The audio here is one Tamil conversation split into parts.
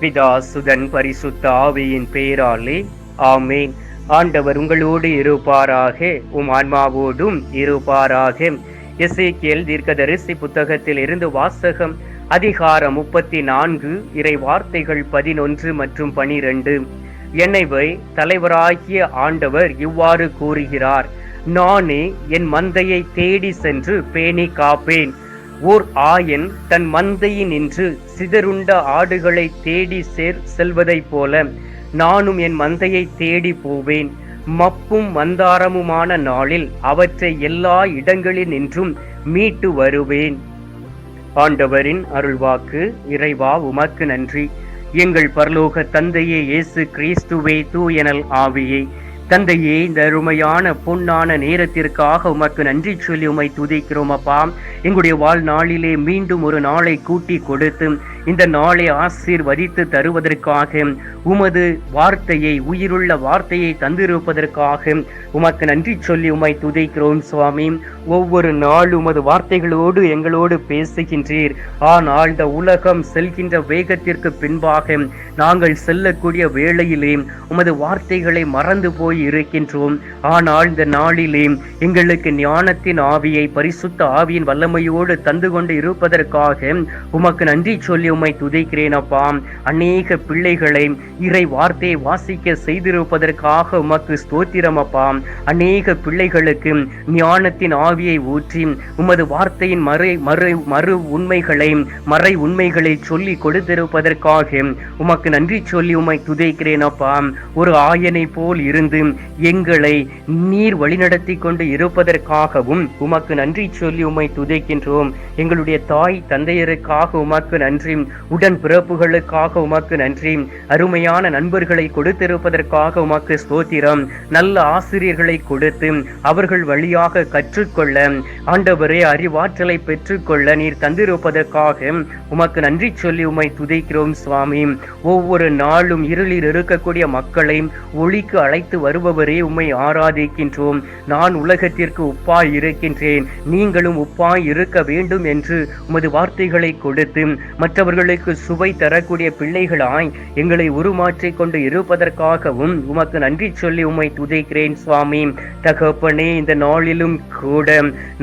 பிதா சுதன் பரிசுத்த ஆவியின் பெயராலே ஆமேன். ஆண்டவர் உங்களோடு இருப்பாராக உம் ஆன்மாவோடும் இருப்பாராக. இசைக்கியல் தீர்க்கதரிசி புத்தகத்தில் இருந்து வாசகம் அதிகாரம் முப்பத்தி நான்கு இறை வார்த்தைகள் பதினொன்று மற்றும் பனிரெண்டு. என்னைவை தலைவராகிய ஆண்டவர் இவ்வாறு கூறுகிறார் நானே என் மந்தையை தேடி சென்று பேணி காப்பேன். ஓர் ஆயன் தன் மந்தையினின்று சிதறுண்ட ஆடுகளை தேடி சேர் செல்வதைப் போல நானும் என் மந்தையை தேடி போவேன். மப்பும் மந்தாரமுமான நாளில் அவற்றை எல்லா இடங்களில் நின்றும் மீட்டு வருவேன். ஆண்டவரின் அருள்வாக்கு இறைவா உமக்கு நன்றி. எங்கள் பரலோக தந்தையே இயேசு கிறிஸ்துவே தூயனல் ஆவியே. தந்தையே இந்த அருமையான பொன்னான நேரத்திற்காக உமக்கு நன்றி சொல்லி உமை துதிக்கிறோம் அப்பா. எங்களுடைய வாழ்நாளிலே மீண்டும் ஒரு நாளை கூட்டி கொடுத்து இந்த நாளை ஆசீர்வதித்து தருவதற்காக உமது வார்த்தையை உயிருள்ள வார்த்தையை தந்திருப்பதற்காக உமக்கு நன்றி சொல்லி உமை துதைக்கிறோம் சுவாமி. ஒவ்வொரு நாள் உமது வார்த்தைகளோடு எங்களோடு பேசுகின்றீர். ஆனால் இந்த உலகம் செல்கின்ற வேகத்திற்கு பின்பாக நாங்கள் செல்லக்கூடிய வேளையிலே உமது வார்த்தைகளை மறந்து போய் இருக்கின்றோம். ஆனால் இந்த நாளிலே எங்களுக்கு ஞானத்தின் ஆவியை பரிசுத்த ஆவியின் வல்லமையோடு தந்து கொண்டு இருப்பதற்காக உமக்கு நன்றி சொல்லி உம்மை துதிக்கிறேன் அப்பா அநேக பிள்ளைகளை இறை வார்த்தையை வாசிக்க செய்திருப்பதற்காக உமக்கு ஸ்தோத்திரம் அப்பா அநேக பிள்ளைகளுக்கு ஞானத்தின் ஆவியை ஊற்றி உமது வார்த்தையின் மறை மறு மறு உண்மைகளை மறை உண்மைகளை சொல்லி கொடுத்திருப்பதற்காக உமக்கு நன்றி சொல்லி உம்மை துதைக்கிறேன் அப்பா ஒரு ஆயனை போல் இருந்து எங்களை நீர் வழிநடத்தி கொண்டு இருப்பதற்காகவும் உமக்கு நன்றி சொல்லி உம்மை துதைக்கின்றோம். எங்களுடைய தாய் தந்தையருக்காக உமக்கு நன்றி உடன் பிறப்புகளுக்காக உமக்கு நன்றி. அருமையான நண்பர்களை கொடுத்திருப்பதற்காக உமக்கு ஸ்தோத்திரம். நல்ல ஆசிரியர்களை கொடுத்து அவர்கள் வழியாக கற்றுக்கொள்ள ஆண்டவரே அறிவாற்றலை பெற்றுக்கொள்ள நீர் தந்திருப்பதற்காக உமக்கு நன்றி சொல்லி உமை துதைக்கிறோம் சுவாமி. ஒவ்வொரு நாளும் இருளில் இருக்கக்கூடிய மக்களை ஒளிக்கு அழைத்து வருபவரே உம்மை ஆராதிக்கின்றோம். நான் உலகத்திற்கு உப்பாய் இருக்கின்றேன். நீங்களும் உப்பாய் இருக்க வேண்டும் என்று உமது வார்த்தைகளை கொடுத்து மற்றவர் அவர்களுக்கு சுவை தரக்கூடிய பிள்ளைகளாய் எங்களை உருமாற்றிக் கொண்டு இருப்பதற்காகவும் உமக்கு நன்றி சொல்லி உம்மை துதைக்கிறேன் சுவாமி. தகப்பனே இந்த நாளிலும் கூட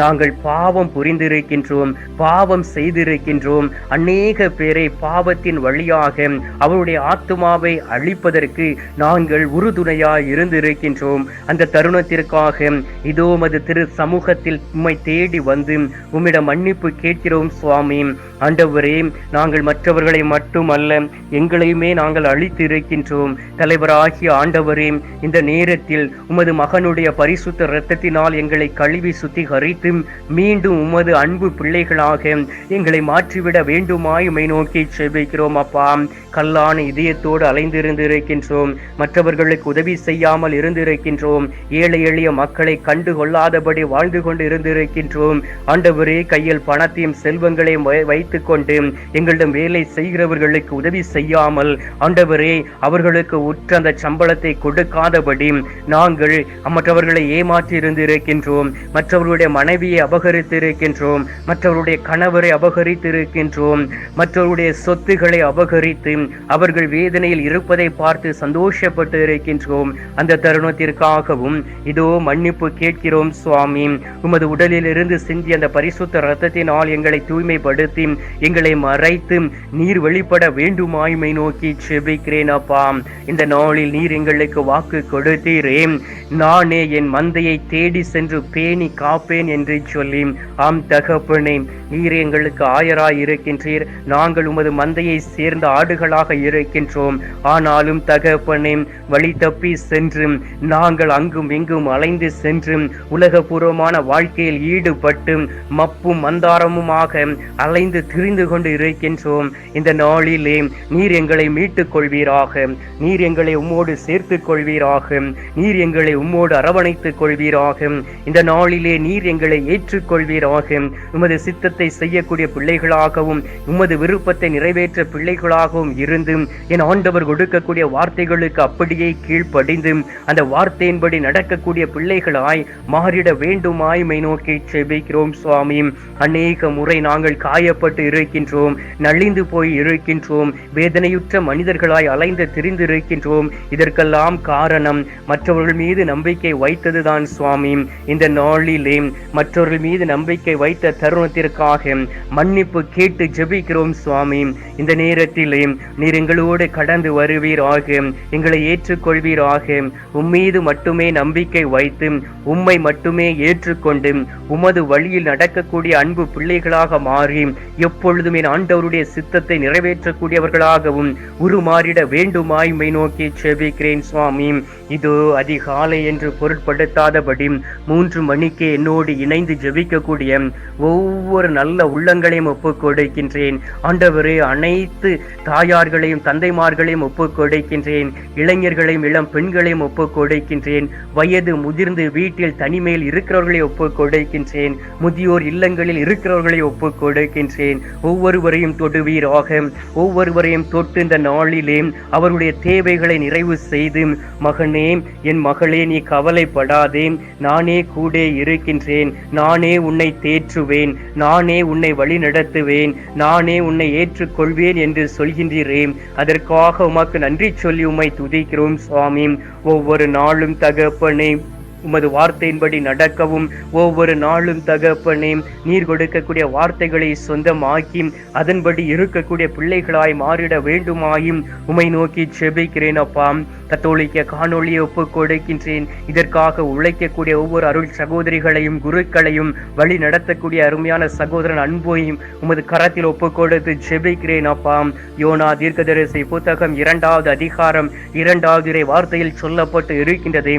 நாங்கள் பாவம் புரிந்திருக்கின்றோம் பாவம் செய்திருக்கின்றோம். அநேக பேரை பாவத்தின் வழியாக அவருடைய ஆத்மாவை அழிப்பதற்கு நாங்கள் உறுதுணையாய் இருந்திருக்கின்றோம். அந்த தருணத்திற்காக இதோ மது திரு சமூகத்தில் உம்மை தேடி வந்து உம்மிடம் மன்னிப்பு கேட்கிறோம் சுவாமி. ஆண்டவரே நாங்கள் நாங்கள் மற்றவர்களை மட்டுமல்ல எங்களையுமே நாங்கள் அழித்து இருக்கின்றோம் தலைவராகிய ஆண்டவரே இந்த நேரத்தில் உமது மகனுடைய பரிசுத்த இரத்தத்தினால் எங்களை கழுவி சுத்திகரித்து மீண்டும் உமது அன்பு பிள்ளைகளாக எங்களை மாற்றிவிட வேண்டுமாய் உமை நோக்கி செபிக்கிறோம் அப்பா. கல்லான இதயத்தோடு அலைந்திருந்திருக்கின்றோம். மற்றவர்களுக்கு உதவி செய்யாமல் இருந்திருக்கின்றோம். ஏழை எளிய மக்களை கண்டு கொள்ளாதபடி வாழ்ந்து கொண்டு இருந்திருக்கின்றோம் ஆண்டவரே கையில் பணத்தையும் செல்வங்களையும் வை- வைத்துக் கொண்டு எங்களிடம் வேலை செய்கிறவர்களுக்கு உதவி செய்யாமல் ஆண்டவரே அவர்களுக்கு உற்ற அந்த சம்பளத்தை கொடுக்காதபடி நாங்கள் மற்றவர்களை ஏமாற்றி இருந்து இருக்கின்றோம் மற்றவர்களுடைய மனைவியை அபகரித்து இருக்கின்றோம் மற்றவருடைய கணவரை அபகரித்து இருக்கின்றோம் மற்றவருடைய சொத்துக்களை அபகரித்து அவர்கள் வேதனையில் இருப்பதை பார்த்து சந்தோஷப்பட்டு இருக்கின்றோம் அந்த தருணத்திற்காகவும் இதோ மன்னிப்பு கேட்கிறோம் சுவாமி. உமது உடலில் இருந்து சிந்திய அந்த பரிசுத்த ரத்தத்தினால் எங்களை தூய்மைப்படுத்தி எங்களை மறைத்து நீர் வெளிப்பட வேண்டுமாய்மை நோக்கி செபிக்கிறேன் அப்பா. இந்த நாளில் நீர் எங்களுக்கு வாக்கு கொடுத்தீரே. நானே என் மந்தையை தேடி சென்று பேணி காப்பேன் என்று சொல்லி ஆம் தகப்பனே நீர் எங்களுக்கு ஆயராய் இருக்கின்றீர். நாங்கள் உமது மந்தையை சேர்ந்த ஆடுகளாக இருக்கின்றோம். ஆனாலும் தகப்பனே வழி தப்பி சென்று நாங்கள் அங்கும் இங்கும் அலைந்து சென்று உலகபூர்வமான வாழ்க்கையில் ஈடுபட்டு மப்பும் மந்தாரமுமாக அலைந்து திரிந்து கொண்டு இருக்கின்றோம். பேசுவோம். இந்த நாளிலே நீர் எங்களை மீட்டுக் கொள்வீராக. நீர் எங்களை உம்மோடு சேர்த்துக் கொள்வீராக. நீர் எங்களை உம்மோடு அரவணைத்துக் கொள்வீராக. இந்த நாளிலே நீர் எங்களை ஏற்றுக்கொள்வீராக உமது சித்தத்தை செய்யக்கூடிய பிள்ளைகளாகவும் உமது விருப்பத்தை நிறைவேற்ற பிள்ளைகளாகவும் இருந்து என் ஆண்டவர் கொடுக்கக்கூடிய வார்த்தைகளுக்கு அப்படியே கீழ்ப்படிந்து அந்த வார்த்தையின்படி நடக்கக்கூடிய பிள்ளைகளாய் மாறிட வேண்டுமாய் மை நோக்கி செபிக்கிறோம் சுவாமி. அநேக முறை நாங்கள் காயப்பட்டு இருக்கின்றோம். நல்ல அழிந்து போய் இருக்கின்றோம். வேதனையுற்ற மனிதர்களாய் அலைந்து திரிந்திருக்கின்றோம் இதற்கெல்லாம் காரணம் மற்றவர்கள் மீது நம்பிக்கை வைத்ததுதான் சுவாமி. இந்த நாளிலே மற்றவர்கள் மீது நம்பிக்கை வைத்த தருணத்திற்காக மன்னிப்பு கேட்டு ஜெபிக்கிறோம் சுவாமி. இந்த நேரத்திலே நீர் எங்களோடு கடந்து வருவீராக எங்களை ஏற்றுக்கொள்வீராக. உம்மீது மட்டுமே நம்பிக்கை வைத்து உம்மை மட்டுமே ஏற்றுக்கொண்டு உமது வழியில் நடக்கக்கூடிய அன்பு பிள்ளைகளாக மாறி எப்பொழுதுமே ஆண்டவருடைய சித்தத்தை நிறைவேற்றக்கூடியவர்களாகவும் உருமாறிட வேண்டுமாய் மை நோக்கி செவிக்கிறேன் சுவாமி. இதோ அதிகாலை என்று பொருட்படுத்தாதபடி மூன்று மணிக்கு என்னோடு இணைந்து ஜெபிக்கக்கூடிய ஒவ்வொரு நல்ல உள்ளங்களையும் ஒப்புக் கொடுக்கின்றேன் ஆண்டவரே அனைத்து தாயார்களையும் தந்தைமார்களையும் ஒப்புக் கொடுக்கின்றேன் இளைஞர்களையும் இளம் பெண்களையும் ஒப்புக் கொடுக்கின்றேன் வயது முதிர்ந்து வீட்டில் தனிமையில் இருக்கிறவர்களை ஒப்புக் கொடுக்கின்றேன் முதியோர் இல்லங்களில் இருக்கிறவர்களை ஒப்புக் கொடுக்கின்றேன் ஒவ்வொருவரையும் தொடுவீராக. ஒவ்வொருவரையும் தொட்டு இந்த நாளிலே அவருடைய தேவைகளை நிறைவு செய்து மகன் என் மகளே நீ கவலைப்படாதே நானே கூட இருக்கின்றேன் நானே உன்னை தேற்றுவேன் நானே உன்னை வழி நடத்துவேன் நானே உன்னை ஏற்றுக்கொள்வேன் என்று சொல்கின்றேன் அதற்காக உமக்கு நன்றி சொல்லி உம்மை துதிக்கிறோம் சுவாமி. ஒவ்வொரு நாளும் தகப்பனே உமது வார்த்தையின்படி நடக்கவும் ஒவ்வொரு நாளும் தகப்பனே நீர் கொடுக்கக்கூடிய வார்த்தைகளை சொந்தமாக்கி அதன்படி இருக்கக்கூடிய பிள்ளைகளாய் மாறிட வேண்டுமாயும் உமை நோக்கி செபிக்கிறேன் அப்பா. கத்தோலிக்க காணொளியை ஒப்பு கொடுக்கின்றேன். இதற்காக உழைக்கக்கூடிய ஒவ்வொரு அருள் சகோதரிகளையும் குருக்களையும் வழி நடத்தக்கூடிய அருமையான சகோதரன் அன்பையும் உமது கரத்தில் ஒப்பு கொடுத்து ஜெபிக்கிறேன் அப்பா. யோனா தீர்க்கதரிசி புத்தகம் இரண்டாவது அதிகாரம் இரண்டாவது வார்த்தையில் சொல்லப்பட்டு இருக்கின்றது.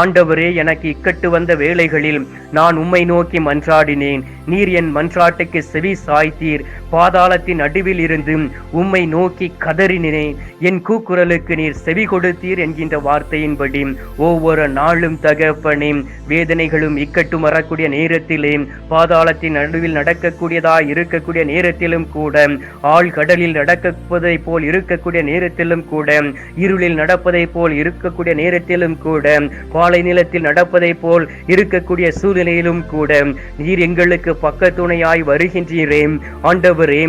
ஆண்டவரே என எனக்கு இக்கட்டு வந்த வேளைகளில் நான் உம்மை நோக்கி மன்றாடினேன். நீர் என் மன்றாட்டுக்கு செவி சாய்த்தீர். பாதாளத்தின் நடுவில் இருந்து உம்மை நோக்கி கதறினேன். என் கூக்குரலுக்கு நீர் செவி கொடுத்தீர் என்கின்ற வார்த்தையின்படி ஒவ்வொரு நாளும் தகப்பனே வேதனைகளும் இக்கட்டும் வரக்கூடிய நேரத்திலே பாதாளத்தின் நடுவில் நடக்கக்கூடியதாய் இருக்கக்கூடிய நேரத்திலும் கூட ஆழ்கடலில் நடக்கப்பதை போல் இருக்கக்கூடிய நேரத்திலும் கூட இருளில் நடப்பதை போல் இருக்கக்கூடிய நேரத்திலும் கூட பாலை நிலத்தில் நட நடப்பதை போல் இருக்கக்கூடிய சூழ்நிலையிலும் கூட நீர் எங்களுக்கு பக்கத்துணையாய் வருகின்றீரே. ஆண்டவரே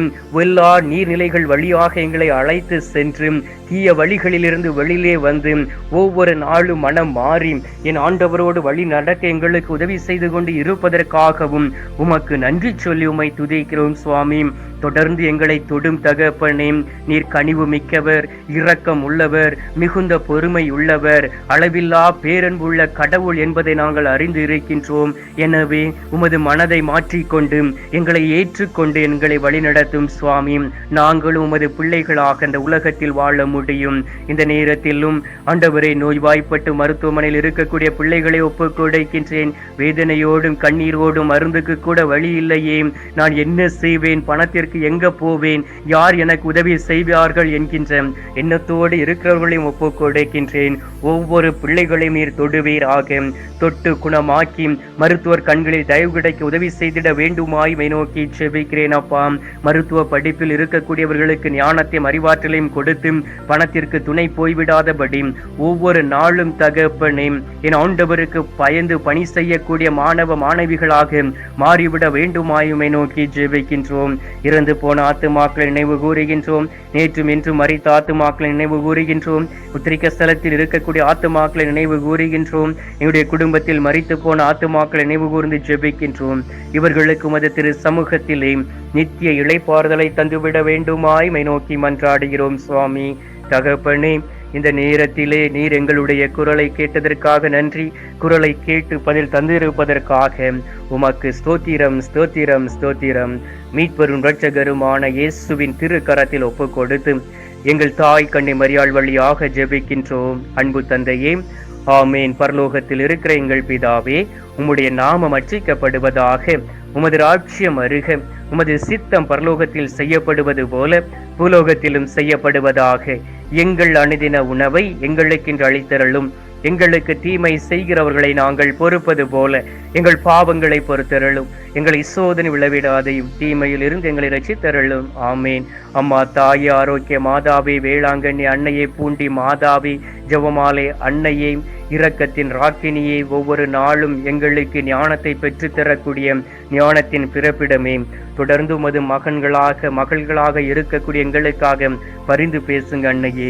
எல்லா நீர்நிலைகள் வழியாக எங்களை அழைத்து சென்று தீய வழிகளிலிருந்து வெளியிலே வந்து ஒவ்வொரு நாளும் மனம் மாறி என் ஆண்டவரோடு வழி நடக்க எங்களுக்கு உதவி செய்து கொண்டு இருப்பதற்காகவும் உமக்கு நன்றி சொல்லி உமை துதிக்கிறோம் சுவாமி. தொடர்ந்து எங்களை தொடும் தகப்பனே நீர் கனிவு மிக்கவர் இரக்கம் உள்ளவர் மிகுந்த பொறுமை உள்ளவர் அளவில்லா பேரன்புள்ள கடவுள் என்பதை நாங்கள் அறிந்து இருக்கின்றோம். எனவே உமது மனதை மாற்றிக்கொண்டு எங்களை ஏற்றுக்கொண்டு எங்களை வழிநடத்தும் சுவாமி. நாங்களும் உமது பிள்ளைகளாக இந்த உலகத்தில் வாழ முடியும் முடியும். இந்த நேரத்திலும் ஆண்டவரை நோய்வாய்ப்பட்டு மருத்துவமனையில் இருக்கக்கூடிய பிள்ளைகளை ஒப்புக்கொடுக்கின்றேன். வேதனையோடும் கண்ணீரோடும் மருந்துக்கு கூட வழி இல்லையே. நான் என்ன செய்வேன்? பணத்திற்கு எங்க போவேன்? யார் எனக்கு உதவி செய்வார்கள் என்கின்ற எண்ணத்தோடு இருக்கிறவர்களையும் ஒப்புக்கொடுக்கின்றேன். ஒவ்வொரு பிள்ளைகளையும் நீர் தொடுவீராக தொட்டு குணமாக்கி மருத்துவர் கண்களில் தயவு கிடைக்க உதவி செய்திட வேண்டுமாய் நோக்கி செபிக்கிறேன் அப்பா. மருத்துவ படிப்பில் இருக்கக்கூடியவர்களுக்கு ஞானத்தையும் அறிவாற்றலையும் கொடுத்து பணத்திற்கு துணை போய்விடாதபடி ஒவ்வொரு நாளும் தகப்பனே என் ஆண்டவருக்கு பயந்து பணி செய்யக்கூடிய மாணவ மாணவிகளாக மாறிவிட வேண்டுமாயுமே நோக்கி ஜெபிக்கின்றோம். இறந்து போன ஆத்துமாக்களை நினைவு கூறுகின்றோம். நேற்றும் இன்றும் மறித்த ஆத்துமாக்களை நினைவு கூறுகின்றோம். உத்திரிக்க ஸ்தலத்தில் இருக்கக்கூடிய ஆத்துமாக்களை நினைவு கூறுகின்றோம். என்னுடைய குடும்பத்தில் மறித்து போன ஆத்துமாக்களை நினைவு கூர்ந்து ஜெபிக்கின்றோம். இவர்களுக்கு மது திரு சமூகத்திலே நித்திய இழைப்பாறுதலை தந்துவிட வேண்டுமாய் மை நோக்கி மன்றாடுகிறோம் சுவாமி. தகப்பனே இந்த நேரத்திலே நீர் எங்களுடைய குரலை கேட்டதற்காக நன்றி. குரலை கேட்டு பதில் தந்திருப்பதற்காக உமக்கு ஸ்தோத்திரம் ஸ்தோத்திரம் ஸ்தோத்திரம். மீட்பெரும் ரட்சகருமான இயேசுவின் திருக்கரத்தில் ஒப்பு கொடுத்து எங்கள் தாய் கண்ணி மரியாள் வழியாக ஜெபிக்கின்றோம். அன்பு தந்தையே ஆமேன். பரலோகத்தில் இருக்கிற எங்கள் பிதாவே உம்முடைய நாமம் அர்ச்சிக்கப்படுவதாக உமது ராட்சியம் அருக உமது சித்தம் பரலோகத்தில் செய்யப்படுவது போல பூலோகத்திலும் செய்யப்படுவதாக எங்கள் அணுதின உணவை எங்களுக்கென்று அளித்தரலும் எங்களுக்கு தீமை செய்கிறவர்களை நாங்கள் பொறுப்பது போல எங்கள் பாவங்களை பொறுத்தருளும். எங்களை சோதனை விளைவிடாதையும் தீமையில் இருந்து எங்களை ரசித்தருளும் ஆமேன். அம்மா தாயே ஆரோக்கிய மாதாவே வேளாங்கண்ணி அன்னையே பூண்டி மாதாவே ஜவமாலே அன்னையே இரக்கத்தின் ராக்கினியை ஒவ்வொரு நாளும் எங்களுக்கு ஞானத்தை பெற்றுத்தரக்கூடிய ஞானத்தின் பிறப்பிடமே. தொடர்ந்து மது மகன்களாக மகள்களாக இருக்கக்கூடிய எங்களுக்காக பரிந்து பேசுங்க அன்னையே.